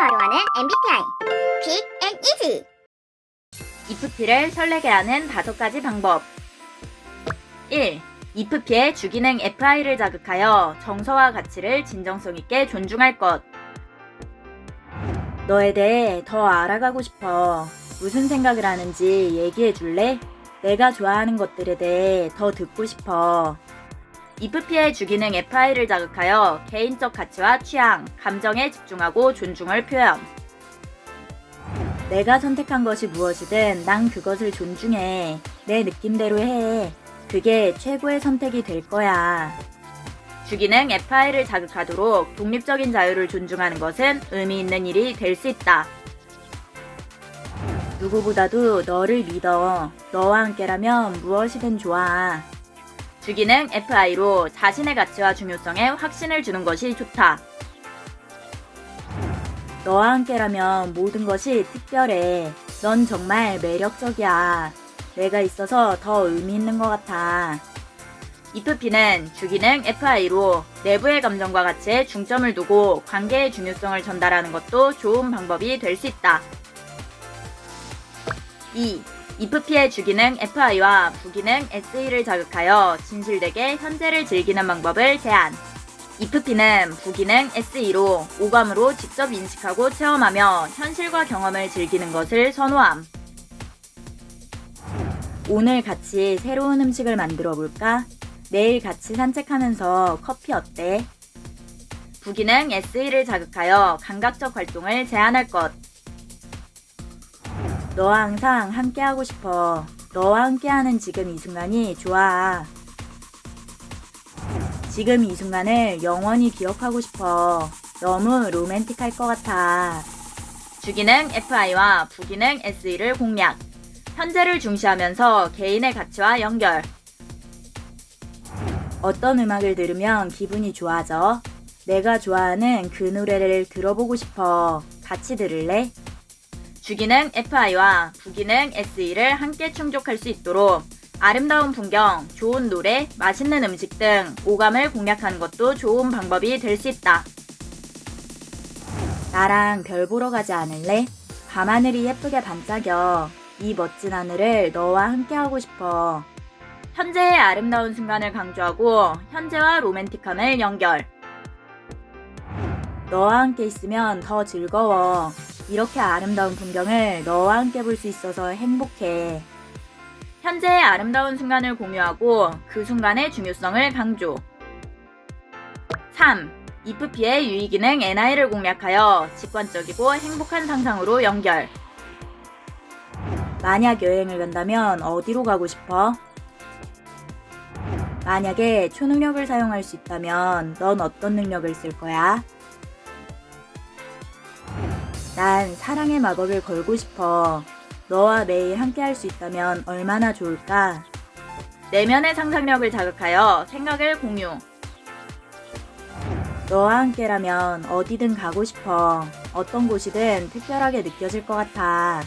활용하는 MBTI 퀵 앤 이지 IFP를 설레게 하는 다섯 가지 방법. 1. IFP의 주기능 FI를 자극하여 정서와 가치를 진정성 있게 존중할 것. 너에 대해 더 알아가고 싶어. 무슨 생각을 하는지 얘기해 줄래? 내가 좋아하는 것들에 대해 더 듣고 싶어. IFP의 주기능 FI를 자극하여 개인적 가치와 취향, 감정에 집중하고 존중을 표현. 내가 선택한 것이 무엇이든 난 그것을 존중해. 내 느낌대로 해. 그게 최고의 선택이 될 거야. 주기능 FI를 자극하도록 독립적인 자유를 존중하는 것은 의미 있는 일이 될 수 있다. 누구보다도 너를 믿어. 너와 함께라면 무엇이든 좋아. 주기능 FI로 자신의 가치와 중요성에 확신을 주는 것이 좋다. 너와 함께라면 모든 것이 특별해. 넌 정말 매력적이야. 내가 있어서 더 의미 있는 것 같아. IFP는 주기능 FI로 내부의 감정과 가치에 중점을 두고 관계의 중요성을 전달하는 것도 좋은 방법이 될 수 있다. 2. IFP의 주기능 FI와 부기능 SE를 자극하여 진실되게 현재를 즐기는 방법을 제안. IFP는 부기능 SE로 오감으로 직접 인식하고 체험하며 현실과 경험을 즐기는 것을 선호함. 오늘 같이 새로운 음식을 만들어 볼까? 내일 같이 산책하면서 커피 어때? 부기능 SE를 자극하여 감각적 활동을 제한할 것. 너와 항상 함께하고 싶어. 너와 함께하는 지금 이 순간이 좋아. 지금 이 순간을 영원히 기억하고 싶어. 너무 로맨틱할 것 같아. 주기능 FI와 부기능 SE를 공략. 현재를 중시하면서 개인의 가치와 연결. 어떤 음악을 들으면 기분이 좋아져? 내가 좋아하는 그 노래를 들어보고 싶어. 같이 들을래? 주기능 FI와 부기능 SE를 함께 충족할 수 있도록 아름다운 풍경, 좋은 노래, 맛있는 음식 등 오감을 공략하는 것도 좋은 방법이 될 수 있다. 나랑 별 보러 가지 않을래? 밤하늘이 예쁘게 반짝여. 이 멋진 하늘을 너와 함께 하고 싶어. 현재의 아름다운 순간을 강조하고 현재와 로맨틱함을 연결. 너와 함께 있으면 더 즐거워. 이렇게 아름다운 풍경을 너와 함께 볼 수 있어서 행복해. 현재의 아름다운 순간을 공유하고 그 순간의 중요성을 강조. 3. IFP의 유의기능 NI를 공략하여 직관적이고 행복한 상상으로 연결. 만약 여행을 간다면 어디로 가고 싶어? 만약에 초능력을 사용할 수 있다면 넌 어떤 능력을 쓸 거야? 난 사랑의 마법을 걸고 싶어. 너와 매일 함께 할 수 있다면 얼마나 좋을까? 내면의 상상력을 자극하여 생각을 공유. 너와 함께라면 어디든 가고 싶어. 어떤 곳이든 특별하게 느껴질 것 같아.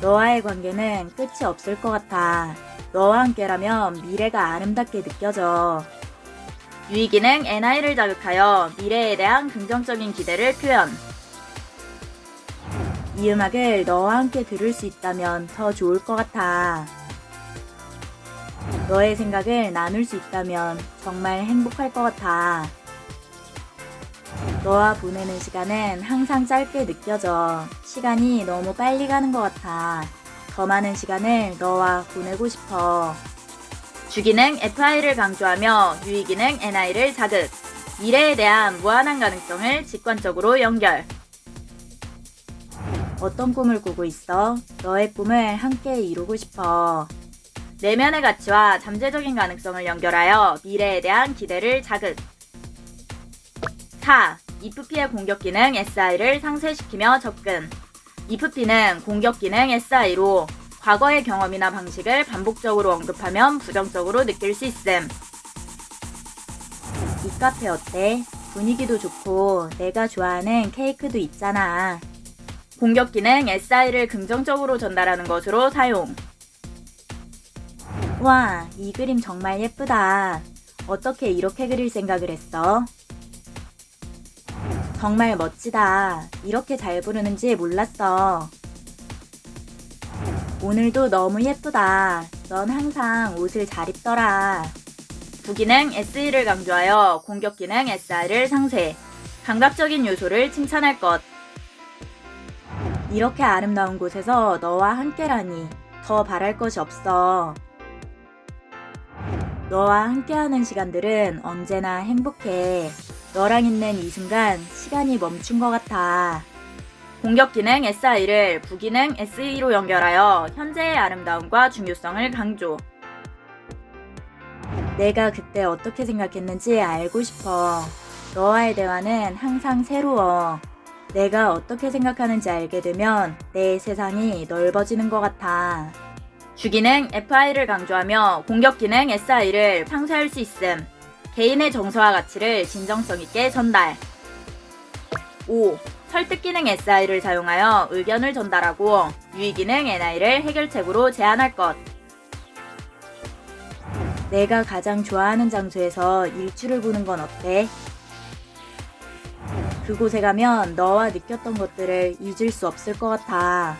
너와의 관계는 끝이 없을 것 같아. 너와 함께라면 미래가 아름답게 느껴져. 유의기능 NI를 자극하여 미래에 대한 긍정적인 기대를 표현. 이 음악을 너와 함께 들을 수 있다면 더 좋을 것 같아. 너의 생각을 나눌 수 있다면 정말 행복할 것 같아. 너와 보내는 시간은 항상 짧게 느껴져. 시간이 너무 빨리 가는 것 같아. 더 많은 시간을 너와 보내고 싶어. 주기능 FI를 강조하며 유의기능 NI를 자극. 미래에 대한 무한한 가능성을 직관적으로 연결. 어떤 꿈을 꾸고 있어? 너의 꿈을 함께 이루고 싶어. 내면의 가치와 잠재적인 가능성을 연결하여 미래에 대한 기대를 자극. 4. IFP의 공격 기능 SI를 상쇄시키며 접근. IFP는 공격 기능 SI로 과거의 경험이나 방식을 반복적으로 언급하면 부정적으로 느낄 수 있음. 이 카페 어때? 분위기도 좋고 내가 좋아하는 케이크도 있잖아. 공격 기능 SI를 긍정적으로 전달하는 것으로 사용. 와, 이 그림 정말 예쁘다. 어떻게 이렇게 그릴 생각을 했어? 정말 멋지다. 이렇게 잘 부르는지 몰랐어. 오늘도 너무 예쁘다. 넌 항상 옷을 잘 입더라. 부기능 SE를 강조하여 공격 기능 SR을 상쇄. 감각적인 요소를 칭찬할 것. 이렇게 아름다운 곳에서 너와 함께라니 더 바랄 것이 없어. 너와 함께하는 시간들은 언제나 행복해. 너랑 있는 이 순간 시간이 멈춘 것 같아. 공격 기능 SI를 부기능 SE로 연결하여 현재의 아름다움과 중요성을 강조. 내가 그때 어떻게 생각했는지 알고 싶어. 너와의 대화는 항상 새로워. 내가 어떻게 생각하는지 알게 되면 내 세상이 넓어지는 것 같아. 주기능 FI를 강조하며 공격 기능 SI를 상쇄할 수 있음. 개인의 정서와 가치를 진정성 있게 전달. 5. 설득 기능 SI를 사용하여 의견을 전달하고 유의 기능 NI를 해결책으로 제안할 것. 내가 가장 좋아하는 장소에서 일출을 보는 건 어때? 그곳에 가면 너와 느꼈던 것들을 잊을 수 없을 것 같아.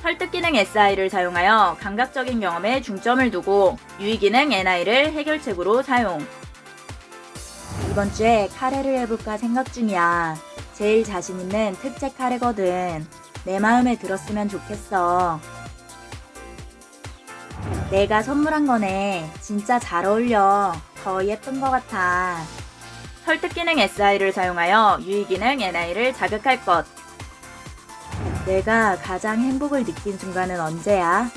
설득 기능 SI를 사용하여 감각적인 경험에 중점을 두고 유의 기능 NI를 해결책으로 사용. 이번 주에 카레를 해볼까 생각 중이야. 제일 자신 있는 특제 카레거든. 내 마음에 들었으면 좋겠어. 내가 선물한 거네. 진짜 잘 어울려. 더 예쁜 것 같아. 설득 기능 SI를 사용하여 유의 기능 NI를 자극할 것. 내가 가장 행복을 느낀 순간은 언제야?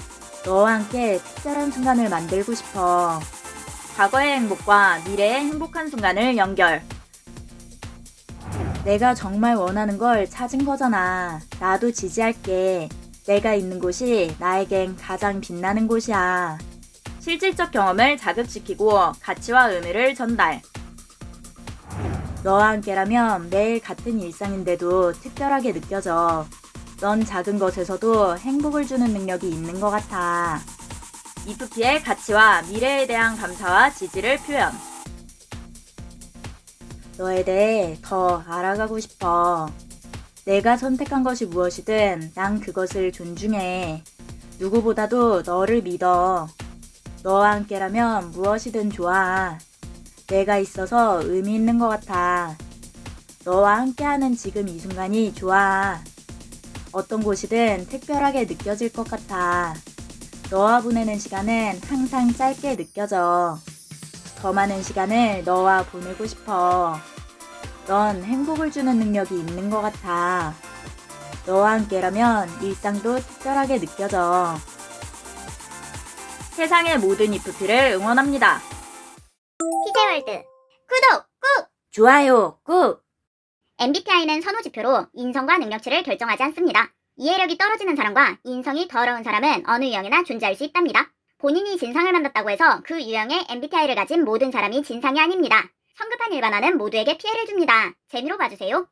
너와 함께 특별한 순간을 만들고 싶어. 과거의 행복과 미래의 행복한 순간을 연결. 내가 정말 원하는 걸 찾은 거잖아. 나도 지지할게. 내가 있는 곳이 나에겐 가장 빛나는 곳이야. 실질적 경험을 자극시키고 가치와 의미를 전달. 너와 함께라면 매일 같은 일상인데도 특별하게 느껴져. 넌 작은 것에서도 행복을 주는 능력이 있는 것 같아. 이프피의 가치와 미래에 대한 감사와 지지를 표현. 너에 대해 더 알아가고 싶어. 내가 선택한 것이 무엇이든 난 그것을 존중해. 누구보다도 너를 믿어. 너와 함께라면 무엇이든 좋아. 내가 있어서 의미 있는 것 같아. 너와 함께하는 지금 이 순간이 좋아. 어떤 곳이든 특별하게 느껴질 것 같아. 너와 보내는 시간은 항상 짧게 느껴져. 더 많은 시간을 너와 보내고 싶어. 넌 행복을 주는 능력이 있는 것 같아. 너와 함께라면 일상도 특별하게 느껴져. 세상의 모든 이프피를 응원합니다. 피제월드 구독 꾹! 좋아요, 꾹! MBTI는 선호지표로 인성과 능력치를 결정하지 않습니다. 이해력이 떨어지는 사람과 인성이 더러운 사람은 어느 유형이나 존재할 수 있답니다. 본인이 진상을 만났다고 해서 그 유형의 MBTI를 가진 모든 사람이 진상이 아닙니다. 성급한 일반화는 모두에게 피해를 줍니다. 재미로 봐주세요.